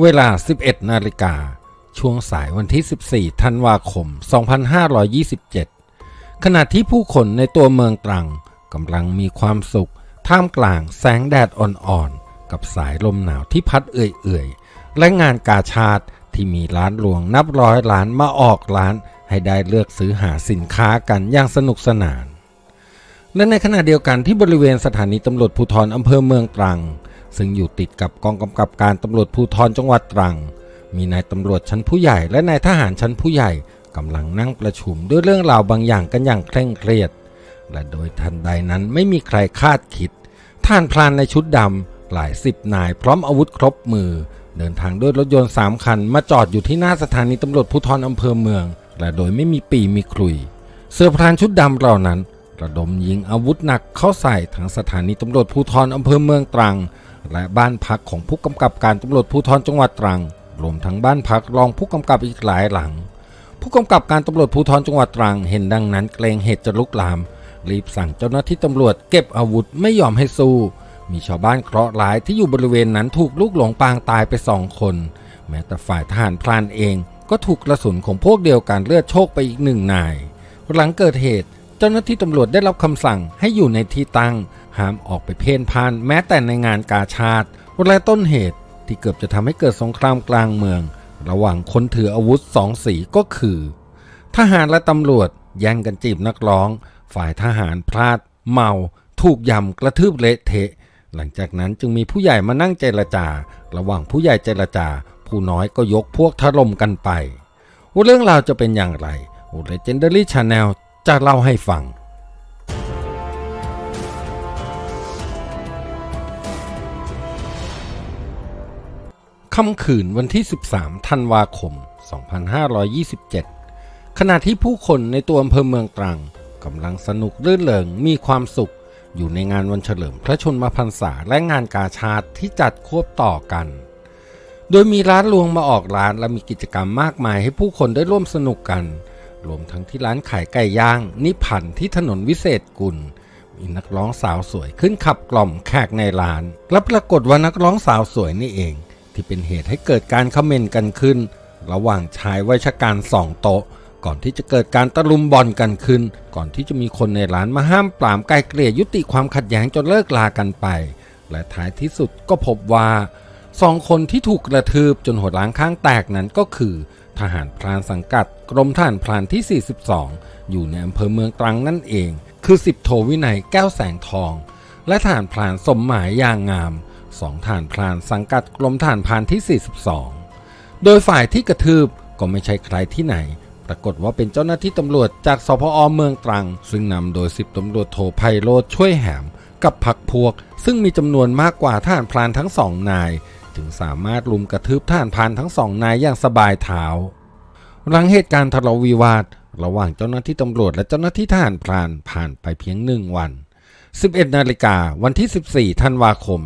เวลา 11 นาฬิกา ช่วงสายวันที่ 14 ธันวาคม 2527 ขณะที่ผู้คนในตัวเมืองตรังกำลังมีความสุข ท่ามกลางแสงแดดอ่อนๆ กับสายลมหนาวที่พัดเอื่อยๆ และงานกาชาติที่มีร้านรวงนับร้อยร้านมาออกร้าน ให้ได้เลือกซื้อหาสินค้ากันอย่างสนุกสนาน และในขณะเดียวกันที่บริเวณสถานีตำรวจภูธรอำเภอเมืองตรัง ซึ่งอยู่ติดกับกองกำกับการตำรวจภูธรจังหวัดตรัง มีนายตำรวจชั้นผู้ใหญ่และนายทหารชั้นผู้ใหญ่กำลังนั่งประชุมด้วยเรื่องราวบางอย่างกันอย่างเคร่งเครียด และโดยทันใดนั้นไม่มีใครคาดคิดท่านพลานในชุดดำหลายสิบนายพร้อมอาวุธครบมือ เดินทางด้วยรถยนต์สามคันมาจอดอยู่ที่หน้าสถานีตำรวจภูธรอำเภอเมืองและโดยไม่มีปีมีคลุย เสือพรานชุดดำเหล่านั้น ระดมยิงอาวุธหนักเข้าใส่ทั้งสถานีตำรวจภูธรอำเภอเมืองตรัง และบ้านพักของผู้กำกับการตำรวจภูธรจังหวัดตรัง รวมทั้งบ้านพักรองผู้กำกับอีกหลายหลัง ผู้กำกับการตำรวจภูธรจังหวัดตรัง เห็นดังนั้นเกรงเหตุจะลุกลาม รีบสั่งเจ้าหน้าที่ตำรวจเก็บอาวุธไม่ยอมให้สู้ มีชาวบ้านเคราะห์ร้ายที่อยู่บริเวณนั้นถูกลูกหลงปางตายไปสองคน แม้แต่ฝ่ายทหารพรานเองก็ถูกกระสุนของพวกเดียวกันเลือดโชกไปอีกหนึ่งนาย หลังเกิดเหตุ เจ้าหน้าที่ตำรวจได้รับคำสั่งให้อยู่ในที่ตั้ง ห้ามออกไปเพ่นพ่านแม้แต่ในงานกาชาติและต้นเหตุที่เกือบจะทำให้เกิดสงครามกลางเมือง ระหว่างคนถืออาวุธสองสีก็คือ ทหารและตำรวจแย่งกันจีบนักร้อง ฝ่ายทหารพลาด เมา ถูกยำกระทืบเละเทะ หลังจากนั้นจึงมีผู้ใหญ่มานั่งเจรจา ระหว่างผู้ใหญ่เจรจา ผู้น้อยก็ยกพวกถล่มกันไปว่าเรื่องราวจะเป็นอย่างไรโอ Legendary Channel จะเล่าให้ฟัง ค่ำคืนวันที่ 13 ธันวาคม 2527 ขณะที่ผู้คนในตัวอำเภอเมืองตรังกำลังสนุกรื่นเริงมีความสุข อยู่ในงานวันเฉลิมพระชนมพรรษาและงานกาชาติที่จัดควบต่อกัน โดยมีร้านรวงมาออกร้านและมีกิจกรรมมากมายให้ผู้คนได้ร่วมสนุกกัน รวมทั้งที่ร้านขายไก่ย่าง นิพันธ์ที่ถนนวิเศษกุลมีนักร้องสาวสวยขึ้นขับกล่อมแขกในร้าน และปรากฏว่านักร้องสาวสวยนี่เอง ที่เป็นเหตุให้เกิดการคอมเมนต์กันขึ้น ระหว่างชายวัยชการสองโต๊ะ ก่อนที่จะเกิดการตะลุมบอลกันขึ้น ก่อนที่จะมีคนในร้านมาห้ามปรามไกลเกลี่ยยุติความขัดแย้งจนเลิกลากันไป และท้ายที่สุดก็พบว่าสองคนที่ถูกกระทืบจนหัวล้างข้างแตกนั้นก็คือ ทหารพรานสังกัด กรมทหารพรานที่ 42 อยู่ในอำเภอเมืองตรังนั่นเอง คือสิบโทวินัยแก้วแสงทอง และทหารพรานสมหมายยางงาม สองทหารพรานสังกัดกรมทหารพรานที่ 42 โดยฝ่ายที่กระทืบก็ไม่ใช่ใครที่ไหน ปรากฏว่าเป็นเจ้าหน้าที่ตำรวจจากสพอเมืองตรัง ซึ่งนำโดยสิบตำรวจโทไพโรธช่วยแหม กับพักพวก ซึ่งมีจำนวนมากกว่าทหารพรานทั้งสองนายจึงสามารถลุมกระทืบทหารพรานทั้งสองนายอย่างสบายเท้าหลังเหตุการณ์ทะเลาะวิวาท ระหว่างเจ้าหน้าที่ตำรวจและเจ้าหน้าที่ทหารพรานผ่านไปเพียงหนึ่งวัน 11 นาฬิกาวันที่ 14 ธันวาคม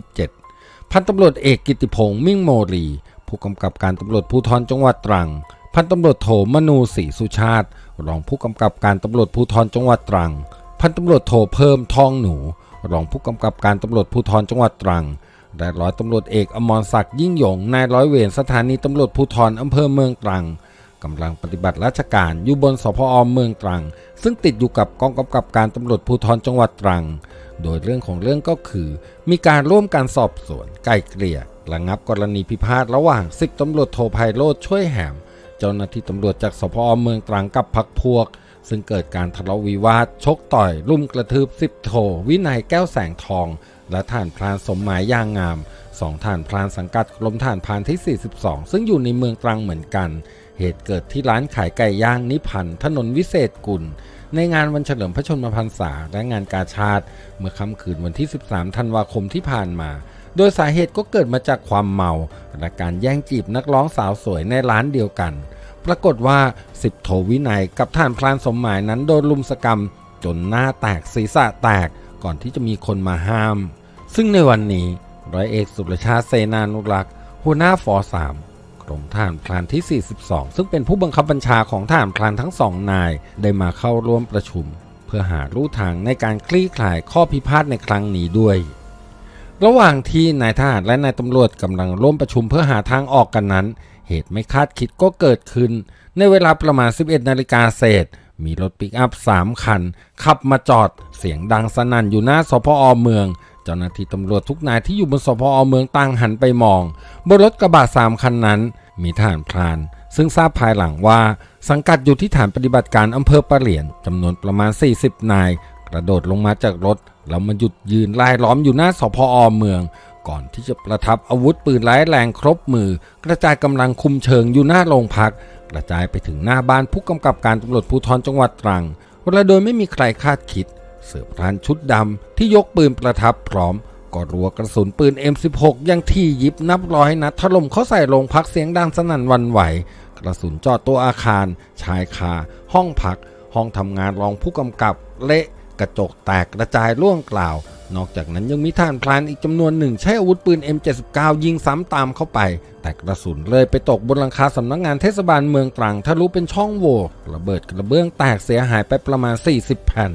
2527 พันตำรวจเอกกิติพงษ์มิ่งโมรี ผู้กำกับการตำรวจภูธรจังหวัดตรัง พันตำรวจโทมนูศรีสุชาติ รองผู้กำกับการตำรวจภูธรจังหวัดตรัง พันตำรวจโทเพิ่มทองหนู รองผู้กำกับการตำรวจภูธรจังหวัดตรังและร้อยตำรวจเอกอมรศักดิ์ยิ่งหยง นายร้อยเวรสถานีตำรวจภูธรอำเภอเมืองตรัง กำลังปฏิบัติราชการอยู่บนสพอเมืองตรัง ซึ่งติดอยู่กับกองกำกับการตำรวจภูธรจังหวัดตรัง โดยเรื่องของเรื่องก็คือ มีการร่วมการสอบสวน ไกล่เกลี่ยระงับกรณีพิพาทระหว่างสิบตำรวจโทไพโรธช่วยแหม เจ้าหน้าที่ตำรวจจากสพอเมืองตรังกับพักพวก ซึ่งเกิดการทะเลาะวิวาทชกต่อยรุมกระทืบสิบโท วินัยแก้วแสงทอง และฐานพรานสมหมายยางงามสองฐานพรานสังกัดกรมฐานพรานที่ 42 ซึ่งอยู่ในเมืองตรังเหมือนกัน เหตุเกิดที่ร้านขายไก่ย่างนิพันธ์ถนนวิเศษกุล ในงานวันเฉลิมพระชนมพรรษาและงานกาชาติ เมื่อค่ำคืนวันที่ 13 ธันวาคมที่ผ่านมา โดยสาเหตุก็เกิดมาจากความเมาและการแย่งจีบนักร้องสาวสวยในร้านเดียวกัน ปรากฏว่าสิบโทวินัยกับท่านพรานสมหมายนั้นโดนลุมสกรรม จนหน้าแตกศีรษะแตกก่อนที่จะมีคนมาห้าม ซึ่งในวันนี้ร้อยเอกสุรชาติเสนานุรักษ์หัวหน้าฟอสาม กรมทหารพรานที่ 42 ซึ่งเป็นผู้บังคับบัญชาของทหารพรานทั้งสองนาย ได้มาเข้าร่วมประชุม เพื่อหาลู่ทางในการคลี่คลายข้อพิพาทในครั้งนี้ด้วย ระหว่างที่นายทหารและนายตำรวจกำลังร่วมประชุมเพื่อหาทางออกกันนั้น เหตุไม่คาดคิดก็เกิดขึ้น ในเวลาประมาณ 11 นาฬิกาเศษ มีรถปิกอัพ 3 คัน ขับมาจอด เสียงดังสนั่นอยู่หน้าสพอเมือง เจ้าหน้าที่ตำรวจทุกนายที่อยู่บนสพอเมืองต่างหันไปมอง บนรถกระบะ3คันนั้น มีทหารพราน ซึ่งทราบภายหลังว่า สังกัดอยู่ที่ฐานปฏิบัติการอำเภอปะเหลียนจำนวนประมาณ 40 นาย กระโดดลงมาจากรถ แล้วมาหยุดยืนไล่ล้อมอยู่หน้าสพอเมือง ก่อนที่จะประทับอาวุธปืนร้ายแรงครบมือ กระจายกำลังคุมเชิงอยู่หน้าโรงพัก กระจายไปถึงหน้าบ้านผู้กำกับการตำรวจภูธรจังหวัดตรังและโดยไม่มีใครคาดคิด เสือพรานชุดดำที่ยกปืนประทับพร้อมก็รัวกระสุนปืน M16 ยังที่ยิบนับร้อยนัดถล่มเข้าใส่โรงพักเสียงดังสนั่นวันไหว กระสุนเจอดตัวอาคาร ชายคา ห้องพัก ห้องทำงานรองผู้กำกับ เละกระจกแตกกระจายร่วงกล่าว นอกจากนั้นยังมีทหารพลานอีกจำนวนหนึ่งใช้อาวุธปืน M79 ยิงซ้ำตามเข้าไป แต่กระสุนเลยไปตกบนหลังคาสำนักงานเทศบาลเมืองตรังทะลุเป็นช่องโหว่ระเบิดกระเบื้องแตกเสียหายไปประมาณ 40 แผ่น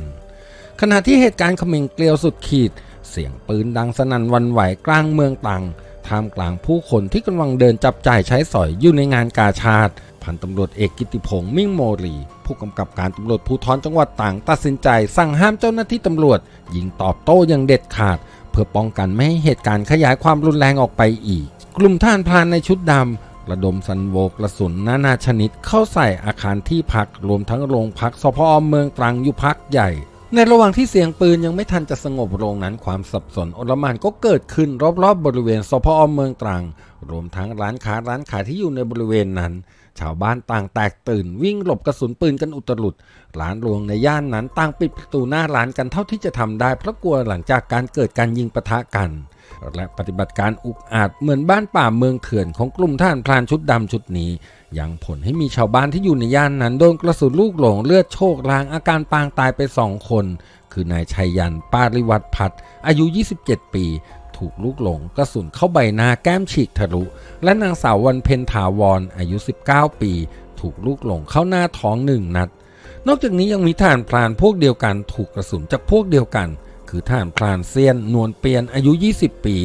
ขณะที่เหตุการณ์ขม่งเกลียวสุดขีด เสียงปืนดังสนั่นวันไหวกลางเมืองตังท่ามกลางผู้คนที่กำลังเดินจับจ่ายใช้สอยอยู่ในงานกาชาติ พันตำรวจเอกกิติพงษ์มิ่งโมรี ผู้กำกับการตำรวจภูธรจังหวัดตรังตัดสินใจสั่งห้ามเจ้าหน้าที่ตำรวจ ยิงตอบโต้อย่างเด็ดขาด เพื่อป้องกันไม่ให้เหตุการณ์ขยายความรุนแรงออกไปอีก กลุ่มท่านพานในชุดดำระดมสันโวกระสุนนานาชนิดเข้าใส่อาคารที่พักรวมทั้งโรงพักสพอเมืองตรังอยู่พักใหญ่ ในระหว่างที่เสียงปืนยังไม่ทันจะสงบลงนั้น ความสับสนโอลมานก็เกิดขึ้นรอบๆบบริเวณสพอเมืองตรัง รวมทั้งร้านค้าร้านขายที่อยู่ในบริเวณนั้น ชาวบ้านต่างแตกตื่น วิ่งหลบกระสุนปืนกันอุตลุดร้านรวงในย่านนั้นต่างปิดประตูหน้าร้านกันเท่าที่จะทำได้เพราะกลัวหลังจากการเกิดการยิงปะทะกัน และปฏิบัติการอุกอาจเหมือนบ้านป่าเมืองเถื่อนของกลุ่มทหารพรานชุดดำชุดนี้ ยังผลให้มีชาวบ้านที่อยู่ในย่านนั้นโดนกระสุนลูกหลงเลือดโชกลางอาการปางตายไปสองคน คือนายชัยยันปาริวัตพัฒน์อายุ 27 ปี ถูกลูกหลงกระสุนเข้าใบหน้าแก้มฉีกทะลุ และนางสาววันเพ็ญถาวรออายุ 19 ปี ถูกลูกหลงเข้าหน้าท้องหนึ่งนัด นอกจากนี้ยังมีทหารพรานพวกเดียวกัน ถูกกระสุนจากพวกเดียวกัน คือทหารพรานเซียนนวลเปียนอายุ 20 ปี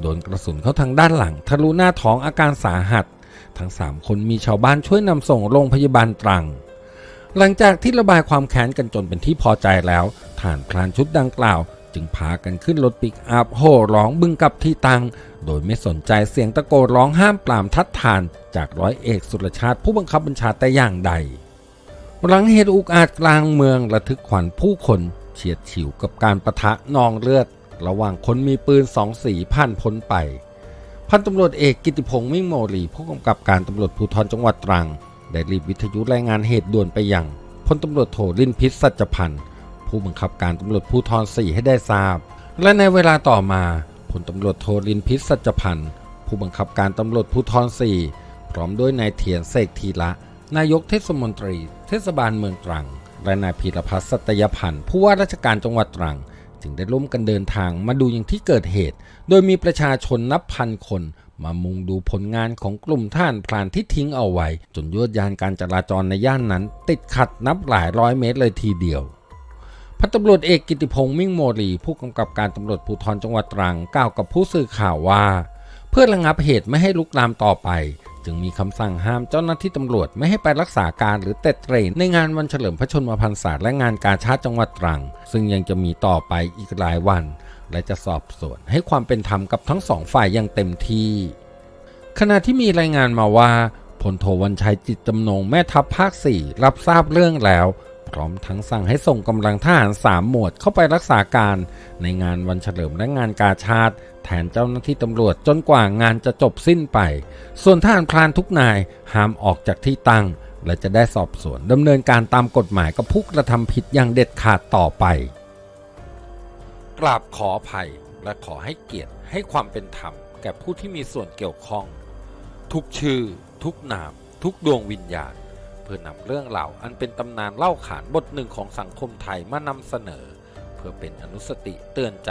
โดนกระสุนเข้าทางด้านหลัง ทะลุหน้าท้องอาการสาหัส ทั้ง 3 คนมีชาวบ้านช่วยนำส่งโรงพยาบาลตรัง หลังจากที่ระบายความแค้นกันจนเป็นที่พอใจแล้วทหารพรานชุดดังกล่าว จึงพากันขึ้นรถปิกอัพโห่ร้องบึงกับที่ตัง โดยไม่สนใจเสียงตะโกนร้องห้ามปรามทัดทาน จากร้อยเอกสุรชาติผู้บังคับบัญชาแต่อย่างใดหลังเหตุอุกอาจกลางเมืองระทึกขวัญผู้คน เฉียดฉิวกับการประทะนองเลือด ระหว่างคนมีปืนสองสีผ่านพ้นไป พันตำรวจเอกกิติพงษ์มิ่งโมลีผู้กำกับการตำรวจภูธรจังหวัดตรัง ได้รีบวิทยุรายงานเหตุด่วนไปยังพลตำรวจโทลินพิษสัจพันธ์ผู้บังคับการตำรวจภูธรสี่ให้ได้ทราบ และในเวลาต่อมาพลตำรวจโทลินพิษสัจพันธ์ผู้บังคับการตำรวจภูธรสี่พร้อมด้วยนายเทียนเสกทีละ นายกเทศมนตรี เทศบาลเมืองตรัง และนายพีรพัฒน์สัตยพันธ์ผู้ว่าราชการจังหวัดตรัง จึงได้ร่วมกันเดินทางมาดูอยังที่เกิดเหตุ โดยมีประชาชนนับพันคน มามุงดูผลงานของกลุ่มท่านพรานที่ทิ้งเอาไว้ จนยวดยานการจราจรในย่านนั้น ติดขัดนับหลายร้อยเมตรเลยทีเดียวพันตำรวจเอกกิติพงษ์มิ่งโมรีผู้กำกับการตำรวจภูธรจังหวัดตรังกล่าวกับผู้สื่อข่าวว่า เพื่อระงับเหตุไม่ให้ลุกลามต่อไป จึงมีคำสั่งห้ามเจ้าหน้าที่ตำรวจไม่ให้ไปรักษาการหรือเตะเตรนในงานวันเฉลิมพระชนมพรรษาและงานกาชาติจังหวัดตรัง ซึ่งยังจะมีต่อไปอีกหลายวัน และจะสอบสวนให้ความเป็นธรรมกับทั้งสองฝ่ายอย่างเต็มที่ ขณะที่มีรายงานมาว่าพลโทวันชัยจิตจำนงแม่ทัพภาค 4 รับทราบเรื่องแล้ว พร้อมทั้งสั่งให้ส่งกำลังทหารสามหมวดเข้าไปรักษาการในงานวันเฉลิมและงานกาชาติแทนเจ้าหน้าที่ตำรวจจนกว่างานจะจบสิ้นไป ส่วนทหารพรานทุกนายห้ามออกจากที่ตั้ง และจะได้สอบสวนดำเนินการตามกฎหมายกับผู้กระทำผิดอย่างเด็ดขาดต่อไป กราบขออภัยและขอให้เกียรติให้ความเป็นธรรมแก่ผู้ที่มีส่วนเกี่ยวข้อง ทุกชื่อ ทุกนาม ทุกดวงวิญญาณ เพื่อนำเรื่องราอันเป็นตำนานเล่าขานบทหนึ่งของสังคมไทยมานำเสนอ เพื่อเป็นอนุสติเตือนใจ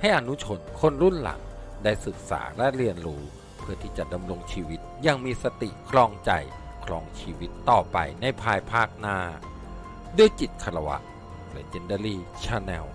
ให้อนุชนคนรุ่นหลัง ได้ศึกษาและเรียนรู้ เพื่อที่จะดำรงชีวิตอยังมีสติครองใจครองชีวิตต่อไปในภายภาคหน้า ด้วยจิตคารวะ Legendary Channel